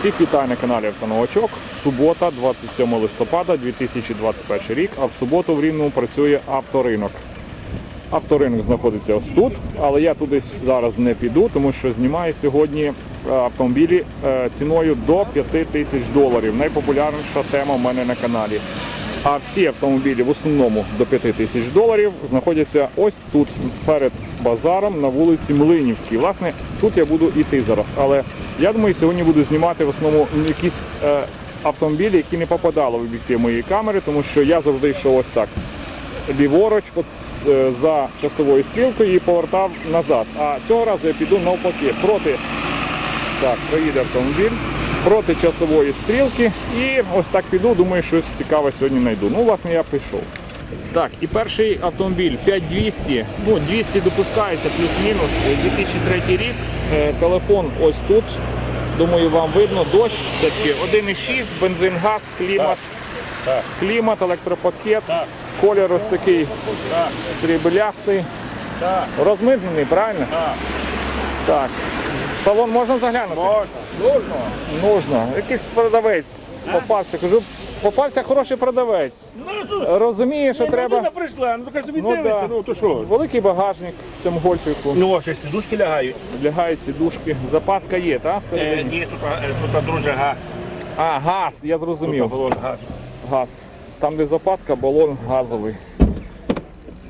Всіх вітаю на каналі Автоновачок. Субота, 27 листопада 2021 рік, а в суботу в Рівному працює авторинок. Авторинок знаходиться ось тут, але я туди зараз не піду, тому що знімаю сьогодні е, автомобілі е, ціною до 5 тисяч доларів. Найпопулярніша тема в мене на каналі. А всі автомобілі в основному до 5 тисяч доларів знаходяться ось тут, перед базаром на вулиці Млинівській. Власне, тут я буду йти зараз. Але я думаю, сьогодні буду знімати в основному якісь е, автомобілі, які не попадали в об'єктив моєї камери, тому що я завжди йшов ось так ліворуч е, за часовою стрілкою і повертав назад. А цього разу я піду навпаки проти так, проїде автомобіль проти часової стрілки. І ось так піду, думаю, щось цікаве сьогодні знайду. Ну, власне, я пішов. Так, і перший автомобіль 5200, ну 200 допускається плюс-мінус, 2003 рік, Е, телефон ось тут, думаю, вам видно, дощ, все-таки 1,6, бензин, газ, клімат, Так, клімат, електропакет, так, колір ось такий так, сріблястий, так, розмитнений, правильно? так. Так. Салон можна заглянути? Можна, нужно. Нужно. Якийсь продавець попався. Кажу, попався хороший продавець. Ну, тут. Розуміє, що Ну, треба прийшла, ну так собі Ну, дивиться, да. ну то що? великий багажник в цьому гольфіку. Ну, ось сидушки лягають. Лягають сідушки. Запаска є, так? Е, всередині? ні, тут, е, тут друже газ. А, газ, я Тут зрозумів. балон газу. Газ. Там, де запаска, балон газовий.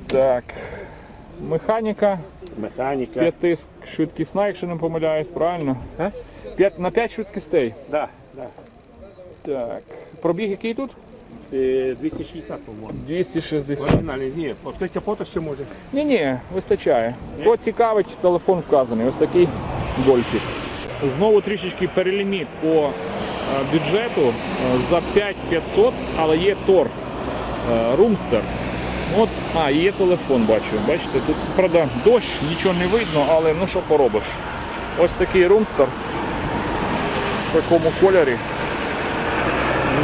Так. Механіка Механіка. п'яти швидкісна, якщо не помиляюсь, правильно? А? П'ять, на 5 швидкостей. Да, да. Так. Пробіг який тут? Е, 260, по-моєму. 260. Оригінальний, ні, відкрити капота ще може. Ні, ні, вистачає. Кого цікавить, телефон вказаний. Ось такий гольфік. Знову трішечки переліміт по е, бюджету е, за 5500, але є тор е, Румстер. От, а, є телефон, бачу. Бачите, тут правда дощ, нічого не видно, але ну що поробиш. Ось такий Румстер в такому кольорі.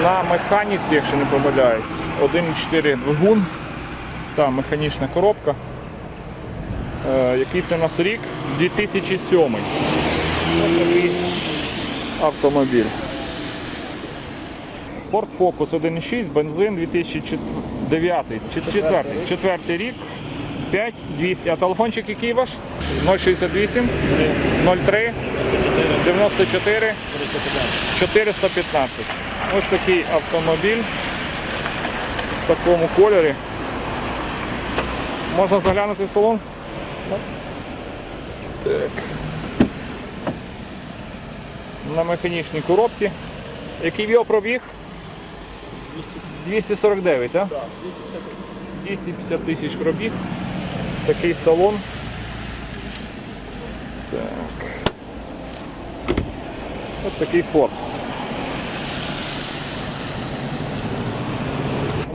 На механіці, якщо не помиляюсь, 1.4 двигун. Та механічна коробка. Е, який це у нас рік? 2007. Ось такий автомобіль. Ford Focus 1.6, бензин 2009, 4, 4 рік, 5200. А телефончик який ваш? 068 03 94 415. Ось такий автомобіль в такому кольорі. Можна заглянути в салон? Так. На механічній коробці. Який його пробіг? 249, так? Так, 250 тисяч пробіг. Такий салон. Так. Ось такий Ford.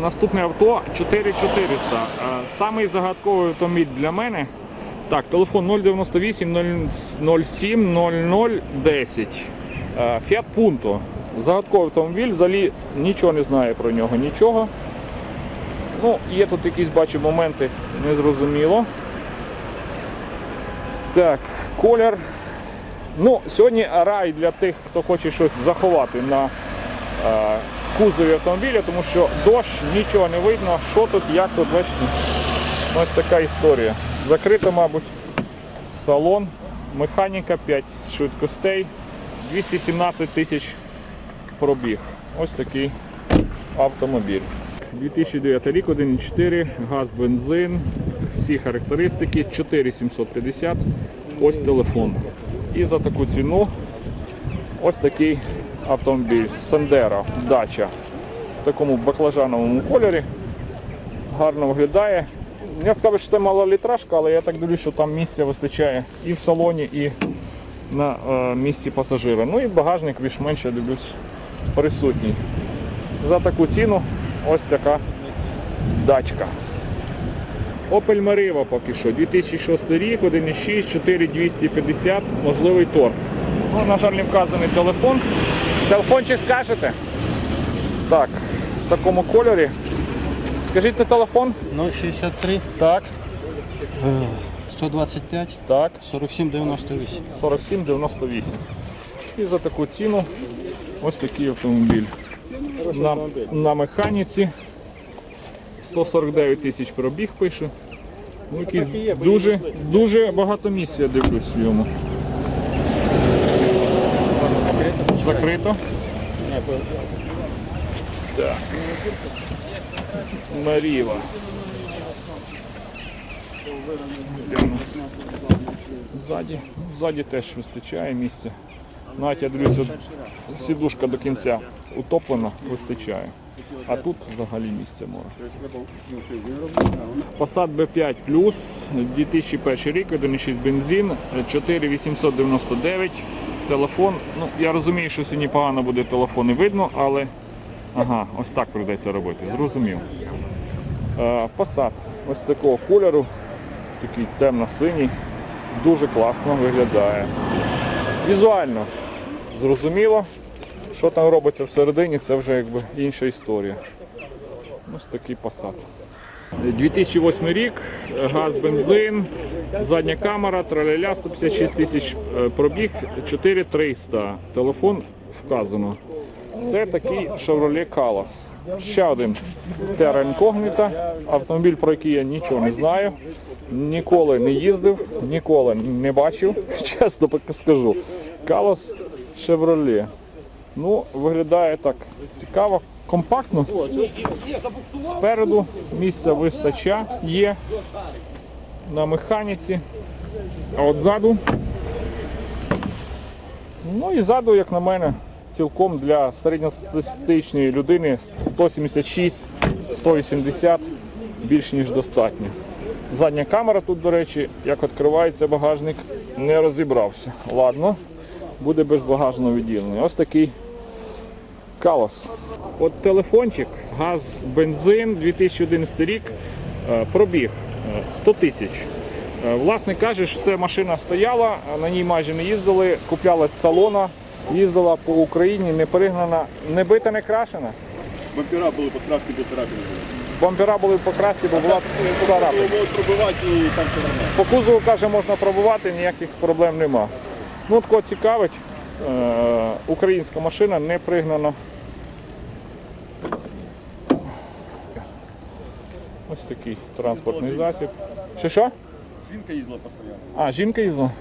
Наступне авто 4400. Е, Самий загадковий автомобіль для мене. Так, телефон 098 07 0010. Е, Fiat Punto. Загадковий автомобіль, взагалі нічого не знаю про нього, нічого. Ну, є тут якісь, бачу, моменти незрозуміло. Так, колір. Ну, сьогодні рай для тих, хто хоче щось заховати на е, кузові автомобіля, тому що дощ, нічого не видно, що тут, як тут, бачите. Ось така історія. Закрито, мабуть, салон, механіка 5 швидкостей, 217 тисяч пробіг. Ось такий автомобіль. 2009 рік, 1.4, газ, бензин, всі характеристики, 4750, ось телефон. І за таку ціну ось такий автомобіль. Сандера, дача в такому баклажановому кольорі. Гарно виглядає. Я скажу, що це малолітражка, але я так дивлюсь, що там місця вистачає і в салоні, і на е, місці пасажира. Ну і багажник більш-менш, я дивлюсь, присутній. За таку ціну ось така дачка. Opel Meriva поки що. 2006 рік, 1.6, 4250, можливий торг. Ну, на жаль, не вказаний телефон. Телефончик скажете? Так, в такому кольорі. Скажіть на телефон. 063 Так, 125 так. 47 98. 47,98. І за таку ціну Ось такий автомобіль. На, на механіці. 149 тисяч пробіг пише. Ну, якийсь є, бо дуже, дуже багато місця я дивлюсь в йому. Закрито. Так. Маріва. Ззаді, ззаді теж вистачає місця. Навіть я дивлюсь, сідушка до кінця утоплена, вистачає. А тут взагалі місця море. Passat B5 Plus, 2001 рік, 1,6 бензин, 4899, телефон. Ну, я розумію, що сьогодні погано буде телефон і видно, але ага, ось так прийдеться робити, зрозумів. Е, Passat ось такого кольору, такий темно-синій, дуже класно виглядає. Візуально зрозуміло, що там робиться всередині, це вже якби інша історія. Ось такий Passat. 2008 рік, газ, бензин, задня камера, траляля, 156 тисяч е, пробіг, 4300. Телефон вказано. Це такий Chevrolet Calas. Ще один Terra Incognita, автомобіль, про який я нічого не знаю, ніколи не їздив, ніколи не бачив, чесно скажу. Calas Chevrolet. Ну, виглядає так цікаво, компактно. Спереду місця вистача є на механіці. А от ззаду, ну і ззаду, як на мене, цілком для середньостатистичної людини 176-180 більш ніж достатньо. Задня камера тут, до речі, як відкривається багажник, не розібрався. Ладно, буде без багажного відділення. Ось такий Калос. От телефончик, газ, бензин, 2011 рік, е, пробіг е, 100 тисяч. Е, Власник каже, що це машина стояла, на ній майже не їздили, куплялась з салона, їздила по Україні, не перегнана, не бита, не крашена. Бампера були покраски до царапини. Бампера були покрасці, бо була царапина. По кузову, каже, можна пробувати, ніяких проблем нема. Ну, от цікавить, е, українська машина не пригнана. Ось такий транспортний засіб. Що що? Жінка їздила постійно. А, жінка їздила?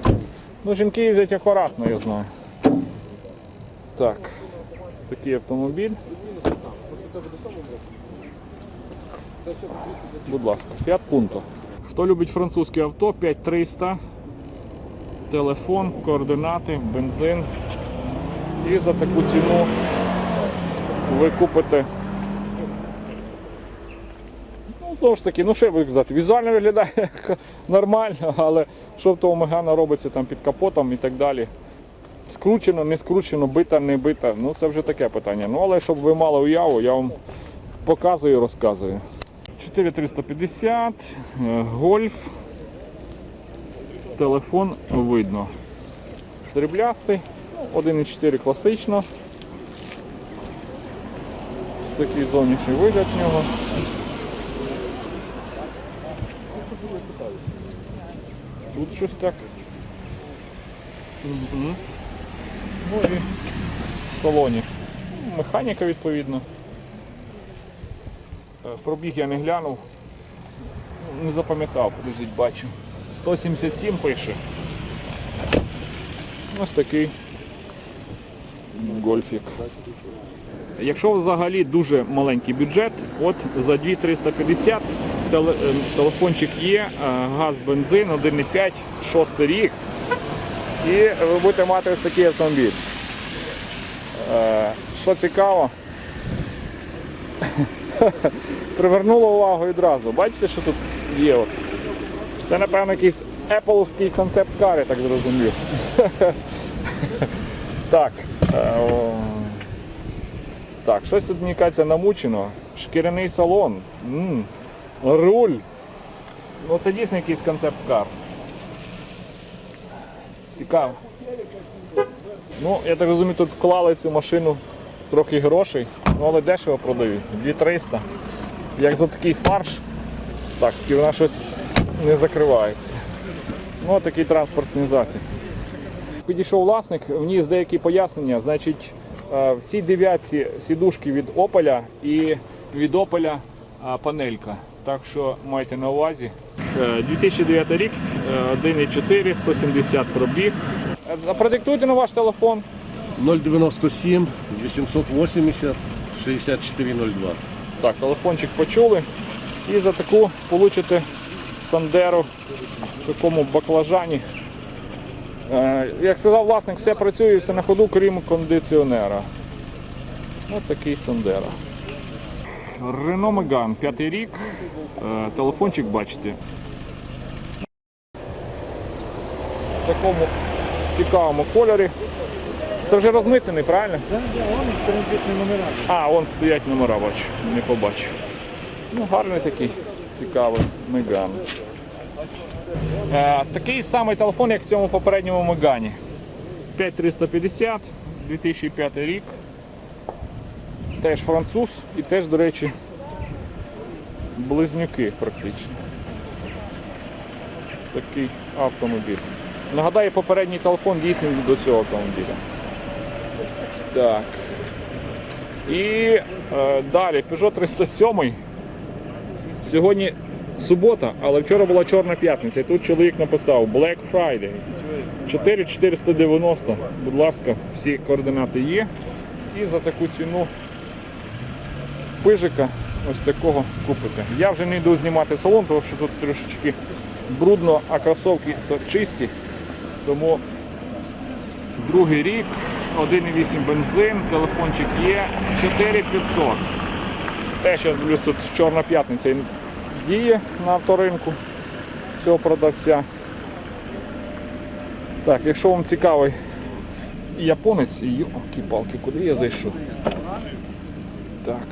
Ну, жінки їздять акуратно, я знаю. Так, такий автомобіль. Будь ласка, Fiat Punto. Хто любить французьке авто, 5300, телефон, координати, бензин. І за таку ціну ви купите. Ну, знову ж таки, ну що я буду казати, візуально виглядає нормально, але що в того Мегана робиться там під капотом і так далі. Скручено, не скручено, бита, не бита. Ну це вже таке питання. Ну але щоб ви мали уяву, я вам показую і розказую. 4350, е, гольф, телефон видно. Сріблястий, 1.4 класично. Ось такий зовнішній вигляд нього. Тут щось так. Ну і в салоні. Ну, Механіка відповідно. Е, Пробіг я не глянув. Ну, Не запам'ятав, подождіть, бачу. 177 пише. Ось такий гольфік. Якщо взагалі дуже маленький бюджет, от за 2350 е, телефончик є, е, газ, бензин, 1,5, 6 рік. І ви будете мати ось такий автомобіль. Е, Що цікаво, привернуло увагу відразу. Бачите, що тут є? От? Це, напевно, якийсь Apple'ський концепт-кар, я так зрозумів. так. е, так, щось тут, мені кажеться, намучено. Шкіряний салон. Руль. Ну це дійсно якийсь концепт-кар. Цікаво. Ну, я так розумію, тут вклали цю машину трохи грошей, ну але дешево продають. 2300. Як за такий фарш, так, і вона щось не закривається. Ну, такий транспортний засіб. Підійшов власник, вніс деякі пояснення, значить, Е, В цій дев'ятці сідушки від Opel і від Opel а, панелька. Так що майте на увазі. Е, 2009 рік, е, 1,4, 170 пробіг. Е, Продиктуйте на ваш телефон. 097 880 6402. Так, телефончик почули. І за таку получите Сандеру в такому баклажані. Е, Як сказав власник, все працює, все на ходу, крім кондиціонера. Ось такий Сандера. Renault Megane, п'ятий рік. Е, Телефончик бачите. В такому цікавому кольорі. Це вже розмитнений, правильно? А, вон стоять номера, бачу, не побачив. Ну, гарний такий, цікавий Меган. Такий самий телефон, як в цьому попередньому Мегані. 5350, 2005 рік. Теж француз і теж, до речі, близнюки практично. Такий автомобіль. Нагадаю, попередній телефон дійсний до цього автомобіля. Так. І е, далі Peugeot 307. Сьогодні субота, але вчора була чорна п'ятниця. І тут чоловік написав Black Friday. 4490. Будь ласка, всі координати є. І за таку ціну пижика ось такого купите. Я вже не йду знімати салон, тому що тут трошечки брудно, а кросовки то чисті. Тому Другий рік, 1,8 бензин, телефончик є, 4500. Те, що тут чорна п'ятниця діє на авторинку цього продавця. Так, якщо вам цікавий японець, йоки-палки, куди я зайшов? Так.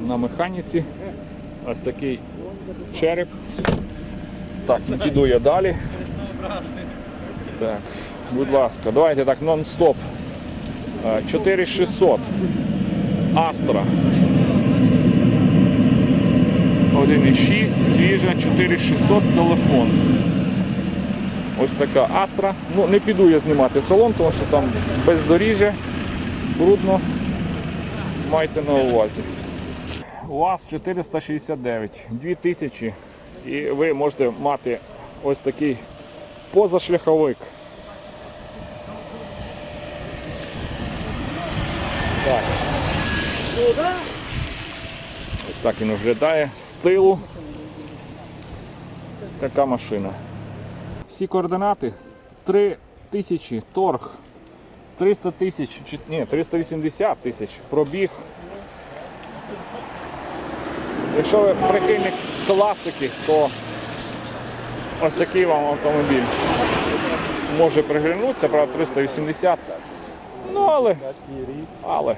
На механіці ось такий череп. Так, не піду я далі. Так, будь ласка, давайте так нон-стоп. Е, 4600. Астра. 1,6, свіжа, 4600 телефон. Ось така Астра. Ну, не піду я знімати салон, тому що там бездоріжжя, брудно. Майте на увазі. УАЗ 469, 2000. І ви можете мати ось такий позашляховик. Так. Ось так він виглядає тилу. Така машина. Всі координати 3 тисячі торг, 300 тисяч, ні, 380 тисяч пробіг. Якщо ви прихильник класики, то ось такий вам автомобіль може приглянутися, правда 380. Ну але, але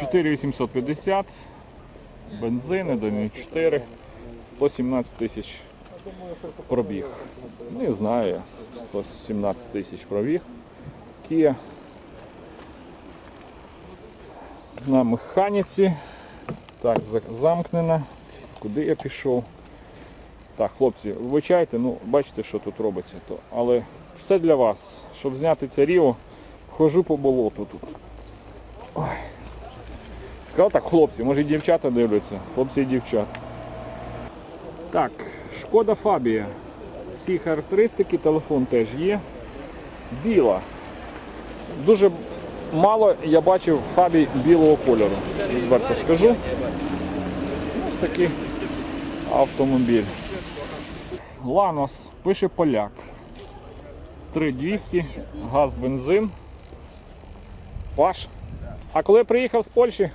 4850, бензин, 1,4, 117 тисяч пробіг. Не знаю, 117 тисяч пробіг. Kia на механіці. Так, за- замкнена. Куди я пішов? Так, хлопці, вибачайте, ну бачите, що тут робиться. То. Але все для вас. Щоб зняти це ріво, хожу по болоту тут. Ой. Сказав так, хлопці, може і дівчата дивляться. Хлопці і дівчата. Так, шкода Фабія. Всі характеристики, телефон теж є. Біла. Дуже мало я бачив Фабій білого кольору. Відверто скажу. Ось такий автомобіль. Ланос, пише поляк. 3200, газ, бензин. Ваш. А коли приїхав з Польщі?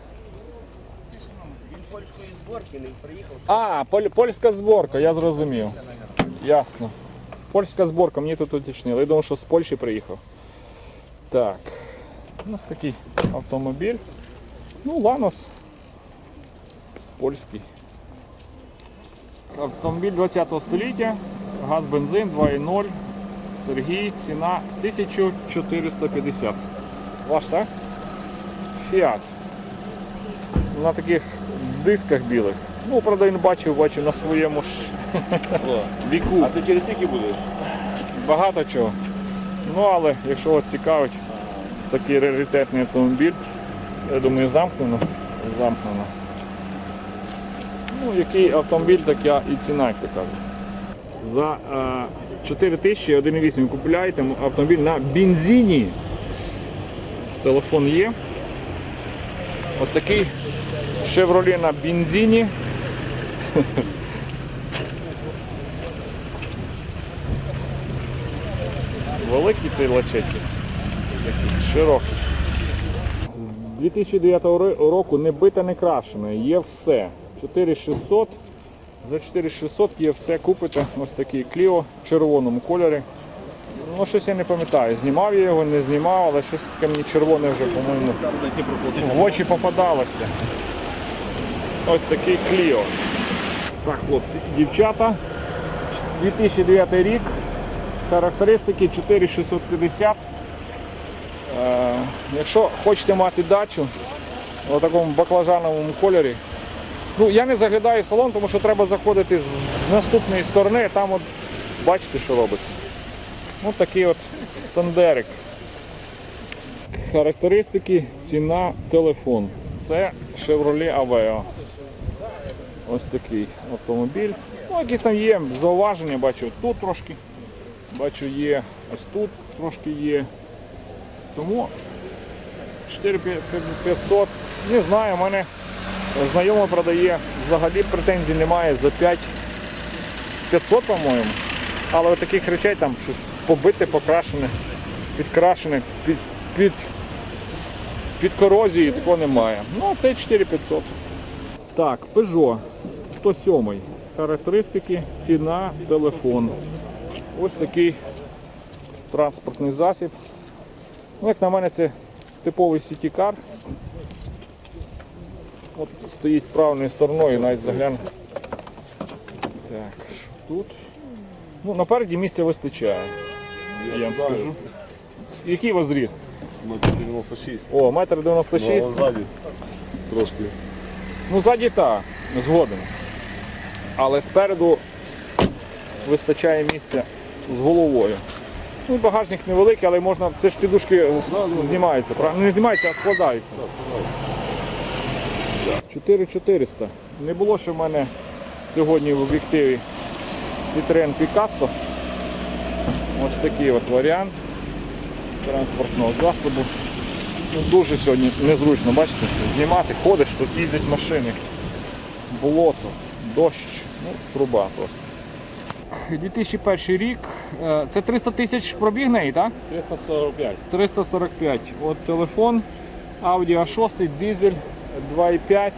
Зборки не приїхав. А, поль- польська зборка, я зрозумів. Ясно. Польська зборка, мені тут уточнили. Я думав, що з Польщі приїхав. Так. У нас такий автомобіль. Ну, Ланос. Польський. Автомобіль 20 століття. Газ, бензин 2.0. Сергій, ціна 1450. Ваш, так? Фіат. На таких дисках білих. Ну, правда, він бачив, бачив на своєму ж віку. А ти через скільки будеш? Багато чого. Ну але якщо вас цікавить такий раритетний автомобіль, я думаю замкнено. Замкнено. Ну, який автомобіль, так я і ціна, як то кажуть. За е, 4 тисячі 1,8 купуєте автомобіль на бензині. Телефон є. Ось такий Chevrolet на бензині. Великий цей лачеті. Широкий. З 2009 року не бита, не крашена. Є все. 4600. За 4600 є все. Купите ось такий Clio в червоному кольорі. Ну, щось я не пам'ятаю. Знімав я його, не знімав, але щось таке мені червоне вже, по-моєму, в очі попадалося. Ось такий Clio. Так, хлопці, і дівчата. 2009 рік. Характеристики 4650. Е, якщо хочете мати дачу у такому баклажановому кольорі, ну я не заглядаю в салон, тому що треба заходити з наступної сторони, там от бачите, що робиться. Ось такий от Сандерик. Характеристики, ціна, телефон. Це Chevrolet Aveo. Ось такий автомобіль. Ну, якісь там є зауваження, бачу тут трошки. Бачу є, ось тут трошки є. Тому 4500. Не знаю, у мене знайома продає, взагалі претензій немає за 5 500, по-моєму. Але от таких речей там щось побите, покрашене, підкрашене, під, під, під корозією такого немає. Ну, а це 4500. Так, Peugeot 107. Характеристики, ціна, телефон. Ось такий транспортний засіб. Ну, як на мене, це типовий сітікар. От стоїть правильною стороною, навіть загляну. Так, що тут? Ну, напереді місця вистачає. Я, вам скажу. Який у вас зріст? Ну, 96. О, метр 96. Ну, ззаді трошки. Ну, ззаді так, згоден. Але спереду вистачає місця з головою. Ну, багажник невеликий, але можна, це ж сідушки знімаються, правильно? Не знімаються, а складаються. 4400. Не було ще в мене сьогодні в об'єктиві Citroen Picasso. Ось такий от варіант транспортного засобу. Ну, дуже сьогодні незручно, бачите, знімати, ходиш, тут їздять машини, болото, дощ, ну, труба просто. 2001 рік, е, це 300 тисяч пробіг неї, так? 345. 345. От телефон, Audi A6, дизель 2.5,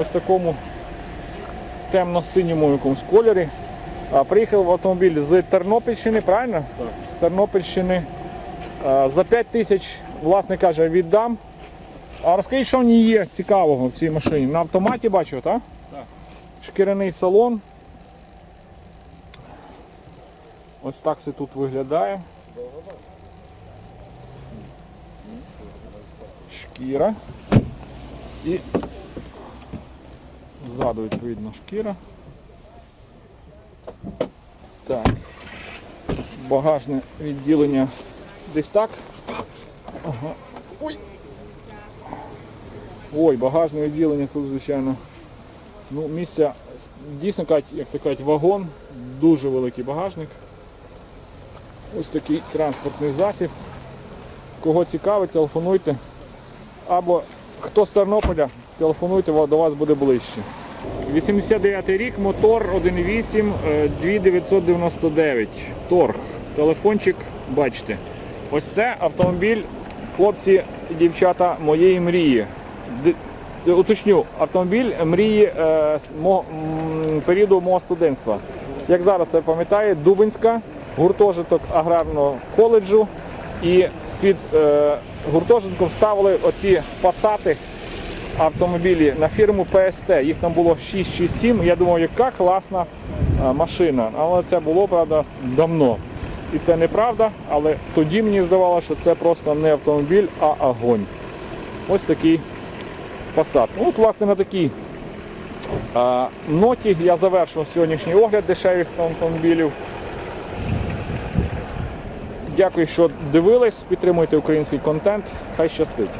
ось такому темно-синьому якомусь кольорі. Приїхав автомобіль з Тернопільщини, правильно? Так. З Тернопільщини. За 5 тисяч, власне каже, віддам. А розкажіть, що в ній є цікавого в цій машині? На автоматі бачу, так? Шкіряний салон. Ось так це тут виглядає. Шкіра. І ззаду відповідно шкіра. Так. Багажне відділення десь так. Ага. Ой, багажне відділення тут, звичайно. Ну, місця дійсно як то кажуть, вагон, дуже великий багажник. Ось такий транспортний засіб. Кого цікавить, телефонуйте. Або хто з Тернополя, телефонуйте, до вас буде ближче. 89 рік, мотор 1.8, е, 2999. Торг. Телефончик, бачите. Ось це автомобіль, хлопці і дівчата моєї мрії. Д- Уточню, автомобіль мрії е, мо- періоду мого студентства. Як зараз я пам'ятаю, Дубинська, гуртожиток аграрного коледжу і під е, гуртожитком ставили оці пасати автомобілі на фірму PST. Їх там було 6 чи 7. Я думав, яка класна е, машина. Але це було, правда, давно. І це неправда, але тоді мені здавалося, що це просто не автомобіль, а огонь. Ось такий Passat. Ну, От, власне, на такій а, ноті я завершив сьогоднішній огляд дешевих автомобілів. Дякую, що дивились, підтримуйте український контент. Хай щастить.